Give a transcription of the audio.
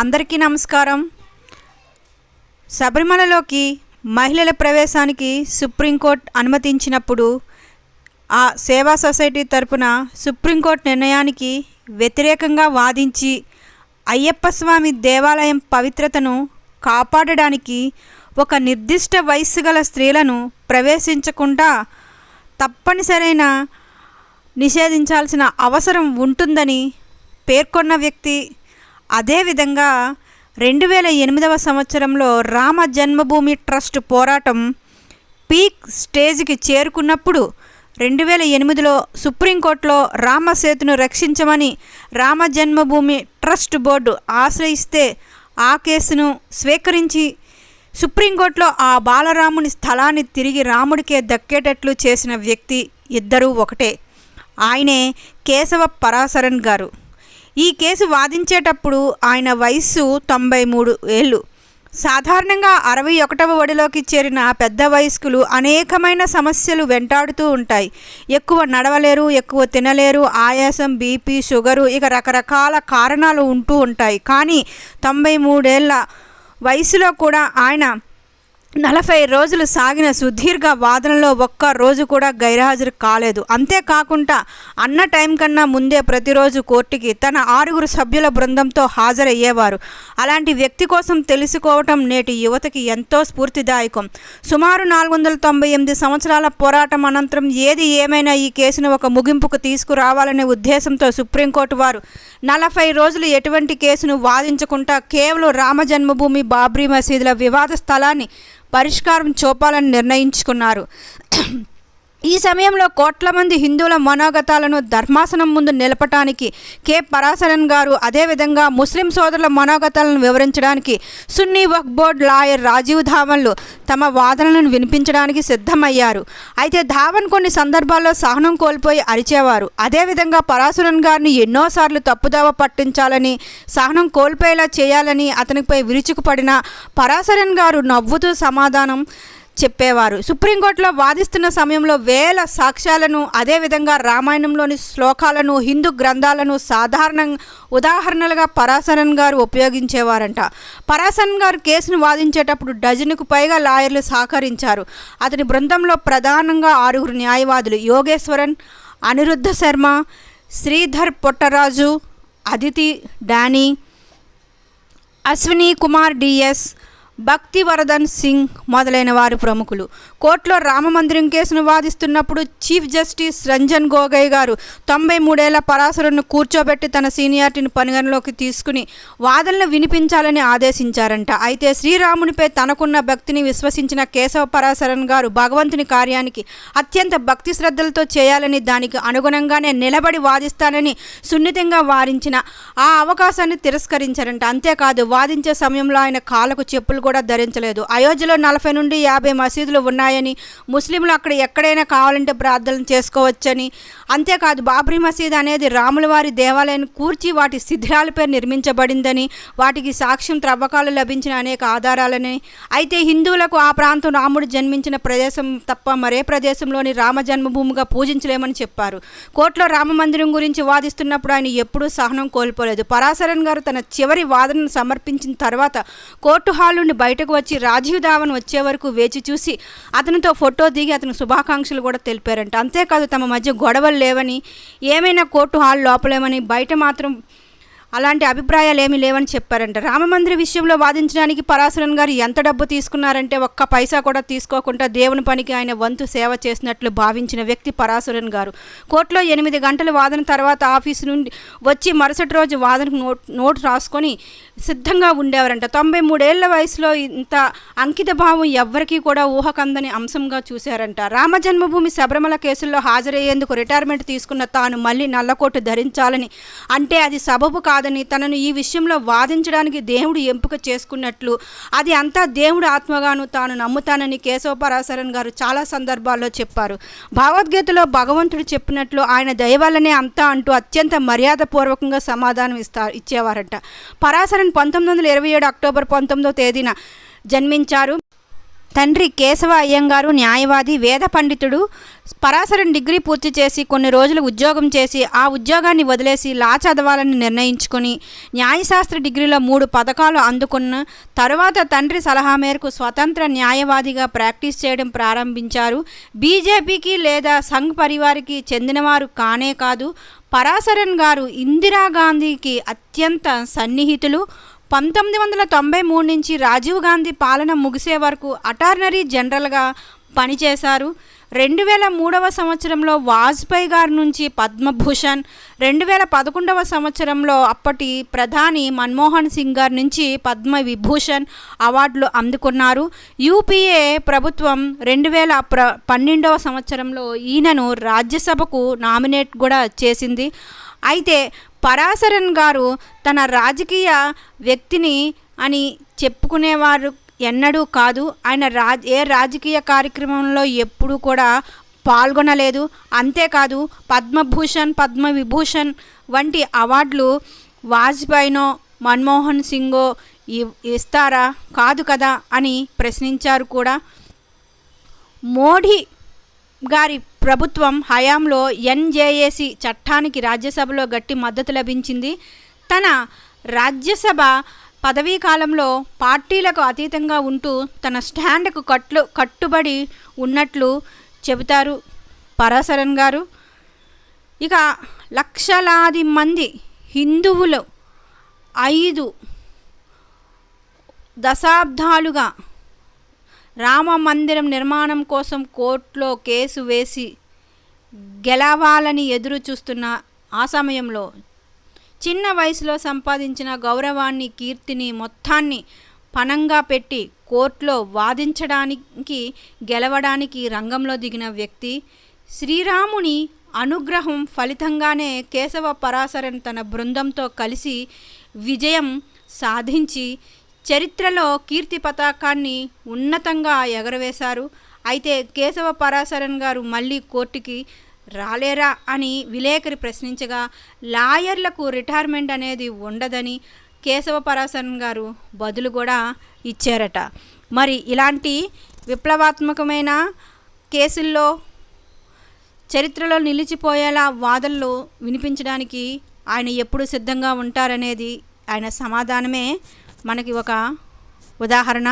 అందరికీ నమస్కారం. శబరిమలలోకి మహిళల ప్రవేశానికి సుప్రీంకోర్టు అనుమతించినప్పుడు ఆ సేవా సొసైటీ తరపున సుప్రీంకోర్టు నిర్ణయానికి వ్యతిరేకంగా వాదించి అయ్యప్ప స్వామి దేవాలయం పవిత్రతను కాపాడడానికి ఒక నిర్దిష్ట వయస్సు గల స్త్రీలను ప్రవేశించకుండా తప్పనిసరైన నిషేధించాల్సిన అవసరం ఉంటుందని పేర్కొన్న వ్యక్తి అదేవిధంగా రెండు వేల ఎనిమిదవ సంవత్సరంలో రామ జన్మభూమి ట్రస్ట్ పోరాటం పీక్ స్టేజ్కి చేరుకున్నప్పుడు రెండు వేల ఎనిమిదిలో సుప్రీంకోర్టులో రామసేతును రక్షించమని రామ జన్మభూమి ట్రస్ట్ బోర్డు ఆశ్రయిస్తే ఆ కేసును స్వీకరించి సుప్రీంకోర్టులో ఆ బాలరాముని స్థలాన్ని తిరిగి రాముడికే దక్కేటట్లు చేసిన వ్యక్తి ఇద్దరూ ఒకటే. ఆయనే కేశవ పరాశరన్ గారు. ఈ కేసు వాదించేటప్పుడు ఆయన వయస్సు తొంభై మూడు ఏళ్ళు. సాధారణంగా అరవై ఒకటవ ఒడిలోకి చేరిన పెద్ద వయస్కులు అనేకమైన సమస్యలు వెంటాడుతూ ఉంటాయి. ఎక్కువ నడవలేరు ఎక్కువ తినలేరు ఆయాసం బీపీ షుగరు ఇక రకరకాల కారణాలు ఉంటూ ఉంటాయి. కానీ తొంభై మూడేళ్ళ వయసులో కూడా ఆయన నలభై రోజులు సాగిన సుదీర్ఘ వాదనలో ఒక్క రోజు కూడా గైర్హాజరు కాలేదు. అంతేకాకుండా అన్న టైం కన్నా ముందే ప్రతిరోజు కోర్టుకి తన ఆరుగురు సభ్యుల బృందంతో హాజరయ్యేవారు. అలాంటి వ్యక్తి కోసం తెలుసుకోవటం నేటి యువతకి ఎంతో స్ఫూర్తిదాయకం. సుమారు నాలుగు వందల తొంభై ఎనిమిది సంవత్సరాల పోరాటం అనంతరం ఏది ఏమైనా ఈ కేసును ఒక ముగింపుకు తీసుకురావాలనే ఉద్దేశంతో సుప్రీంకోర్టు వారు నలభై రోజులు ఎటువంటి కేసును వాదించకుండా కేవలం రామ జన్మభూమి బాబ్రీ మసీదుల వివాద స్థలాన్ని పరిష్కారం చూపాలని నిర్ణయించుకున్నారు. ఈ సమయంలో కోట్ల మంది హిందువుల మనోగతాలను ధర్మాసనం ముందు నిలపటానికి కె పరాశరన్ గారు అదేవిధంగా ముస్లిం సోదరుల మనోగతాలను వివరించడానికి సున్నీ వక్ బోర్డ్ లాయర్ రాజీవ్ ధావన్లు తమ వాదనలను వినిపించడానికి సిద్ధమయ్యారు. అయితే ధావన్ కొన్ని సందర్భాల్లో సహనం కోల్పోయి అరిచేవారు. అదేవిధంగా పరాశరన్ గారిని ఎన్నోసార్లు తప్పుదావ పట్టించాలని సహనం కోల్పోయేలా చేయాలని అతనిపై విరుచుకుపడిన పరాశరన్ గారు నవ్వుతూ సమాధానం చెప్పేవారు. సుప్రీంకోర్టులో వాదిస్తున్న సమయంలో వేల సాక్ష్యాలను అదేవిధంగా రామాయణంలోని శ్లోకాలను హిందూ గ్రంథాలను సాధారణ ఉదాహరణలుగా పరాశరన్ గారు ఉపయోగించేవారంట. పరాశరన్ గారు కేసును వాదించేటప్పుడు డజనుకు పైగా లాయర్లు సహకరించారు. అతని బృందంలో ప్రధానంగా ఆరుగురు న్యాయవాదులు యోగేశ్వరన్ అనిరుద్ధ శర్మ శ్రీధర్ పొట్టరాజు అదితి డానీ అశ్విని కుమార్ డిఎస్ భక్తివరదన్ సింగ్ మొదలైన వారు ప్రముఖులు. కోర్టులో రామమందిరం కేసును వాదిస్తున్నప్పుడు చీఫ్ జస్టిస్ రంజన్ గోగోయ్ గారు తొంభై మూడేళ్ళ పరాశరును కూర్చోబెట్టి తన సీనియారిటీని పరిగణలోకి తీసుకుని వాదనలు వినిపించాలని ఆదేశించారంట. అయితే శ్రీరామునిపై తనకున్న భక్తిని విశ్వసించిన కేశవ పరాశరన్ గారు భగవంతుని కార్యానికి అత్యంత భక్తి శ్రద్ధలతో చేయాలని దానికి అనుగుణంగానే నిలబడి వాదిస్తానని సున్నితంగా వారించిన ఆ అవకాశాన్ని తిరస్కరించారంట. అంతేకాదు వాదించే సమయంలో ఆయన కాళ్ళకు చెప్పులు కూడా ధరించలేదు. అయోధ్యలో నలభై నుండి యాభై మసీదులు ఉన్నాయని ముస్లింలు అక్కడ ఎక్కడైనా కావాలంటే ప్రార్థనలు చేసుకోవచ్చని. అంతేకాదు బాబ్రీ మసీద్ అనేది రాముల వారి దేవాలయాన్ని కూర్చి వాటి శిథిరాలపై నిర్మించబడిందని వాటికి సాక్ష్యం త్రవ్వకాలు లభించిన అనేక ఆధారాలని. అయితే హిందువులకు ఆ ప్రాంతం రాముడు జన్మించిన ప్రదేశం తప్ప మరే ప్రదేశంలోని రామ జన్మభూమిగా పూజించలేమని చెప్పారు. కోర్టులో రామ మందిరం గురించి వాదిస్తున్నప్పుడు ఆయన ఎప్పుడూ సహనం కోల్పోలేదు. పరాశరన్ గారు తన చివరి వాదనను సమర్పించిన తర్వాత కోర్టు హాల్ నుండి బయటకు వచ్చి రాజీవ్ ధావన్ వచ్చే వరకు వేచి చూసి అతనితో ఫోటో దిగి అతని శుభాకాంక్షలు కూడా తెలిపారంట. అంతేకాదు తమ మధ్య గొడవలు లేవని ఏమైనా కోర్టు హాల్ లోపలేమని బయట మాత్రం అలాంటి అభిప్రాయాలు ఏమీ లేవని చెప్పారంట. రామమందిర విషయంలో వాదించడానికి పరాశరన్ గారు ఎంత డబ్బు తీసుకున్నారంటే ఒక్క పైసా కూడా తీసుకోకుండా దేవుని పనికి ఆయన వంతు సేవ చేసినట్లు భావించిన వ్యక్తి పరాశరన్ గారు. కోర్టులో ఎనిమిది గంటల వాదన తర్వాత ఆఫీసు నుండి వచ్చి మరుసటి రోజు వాదనకు నోట్ నోటు రాసుకొని సిద్ధంగా ఉండేవారంట. తొంభై మూడేళ్ళ వయసులో ఇంత అంకిత భావం ఎవ్వరికీ కూడా ఊహకందని అంశంగా చూశారంట. రామ జన్మభూమి శబరిమల కేసుల్లో హాజరయ్యేందుకు రిటైర్మెంట్ తీసుకున్న తాను మళ్ళీ నల్లకోటు ధరించాలని అంటే అది సబబు కాదని తనను ఈ విషయంలో వాదించడానికి దేవుడు ఎంపిక చేసుకున్నట్లు. అది అంతా దేవుడు ఆత్మగాను తాను నమ్ముతానని కేశవపరాశరన్ గారు చాలా సందర్భాల్లో చెప్పారు. భగవద్గీతలో భగవంతుడు చెప్పినట్లు ఆయన దయవల్లనే అంతా అంటూ అత్యంత మర్యాదపూర్వకంగా సమాధానం ఇస్తారు ఇచ్చేవారట. పరాశరన్ పంతొమ్మిది వందల ఇరవై ఏడు అక్టోబర్ పంతొమ్మిదో తేదీన జన్మించారు. తండ్రి కేశవ అయ్యంగారు న్యాయవాది వేద పండితుడు. పరాశరం డిగ్రీ పూర్తి చేసి కొన్ని రోజులు ఉద్యోగం చేసి ఆ ఉద్యోగాన్ని వదిలేసి లా చదవాలని నిర్ణయించుకొని న్యాయశాస్త్ర డిగ్రీలో మూడు పథకాలు అందుకున్న తరువాత తండ్రి సలహా మేరకు స్వతంత్ర న్యాయవాదిగా ప్రాక్టీస్ చేయడం ప్రారంభించారు. బీజేపీకి లేదా సంఘ్ పరివారికి చెందినవారు కానే కాదు. పరాశరన్ గారు ఇందిరాగాంధీకి అత్యంత సన్నిహితులు. పంతొమ్మిది వందల తొంభై మూడు నుంచి రాజీవ్ గాంధీ పాలన ముగిసే వరకు అటార్నరీ జనరల్గా పనిచేశారు. రెండు వేల మూడవ సంవత్సరంలో వాజ్పేయి గారి నుంచి పద్మభూషణ్ రెండు వేల పదకొండవ సంవత్సరంలో అప్పటి ప్రధాని మన్మోహన్ సింగ్ గారి నుంచి పద్మ విభూషణ్ అవార్డులు అందుకున్నారు. యూపీఏ ప్రభుత్వం రెండు వేల ప్ర పన్నెండవ సంవత్సరంలో ఈయనను రాజ్యసభకు నామినేట్ కూడా చేసింది. అయితే పరాశరన్ గారు తన రాజకీయ వ్యక్తిని అని చెప్పుకునేవారు ఎన్నడూ కాదు. ఆయన రా ఏ రాజకీయ కార్యక్రమంలో ఎప్పుడూ కూడా పాల్గొనలేదు. అంతేకాదు పద్మభూషణ్ పద్మవిభూషణ్ వంటి అవార్డులు వాజ్పేయినో మన్మోహన్ సింగో ఇ- ఇస్తారా? కాదు కదా అని ప్రశ్నించారు కూడా. మోడీ గారి ప్రభుత్వం హయాంలో ఎన్జేఏసి చట్టానికి రాజ్యసభలో గట్టి మద్దతు లభించింది. తన రాజ్యసభ పదవీ కాలంలో పార్టీలకు అతీతంగా ఉంటూ తన స్టాండ్కు కట్లు కట్టుబడి ఉన్నట్లు చెబుతారు పరాశరన్ గారు. ఇక లక్షలాది మంది హిందువులు ఐదు దశాబ్దాలుగా రామ మందిరం నిర్మాణం కోసం కోర్టులో కేసు వేసి గెలవాలని ఎదురు చూస్తున్న ఆ సమయంలో చిన్న వయసులో సంపాదించిన గౌరవాన్ని కీర్తిని మొత్తాన్ని పణంగా పెట్టి కోర్టులో వాదించడానికి గెలవడానికి రంగంలో దిగిన వ్యక్తి శ్రీరాముని అనుగ్రహం ఫలితంగానే కేశవ పరాశరన్ తన బృందంతో కలిసి విజయం సాధించి చరిత్రలో కీర్తి పతాకాన్ని ఉన్నతంగా ఎగరవేశారు. అయితే కేశవ పరాశరన్ గారు మళ్ళీ కోర్టుకి రాలేరా అని విలేకరి ప్రశ్నించగా లాయర్లకు రిటైర్మెంట్ అనేది ఉండదని కేశవ పరాశరన్ గారు బదులు కూడా ఇచ్చారట. మరి ఇలాంటి విప్లవాత్మకమైన కేసుల్లో చరిత్రలో నిలిచిపోయేలా వాదనలు వినిపించడానికి ఆయన ఎప్పుడు సిద్ధంగా ఉంటారనేది ఆయన సమాధానమే మనకి ఒక ఉదాహరణ.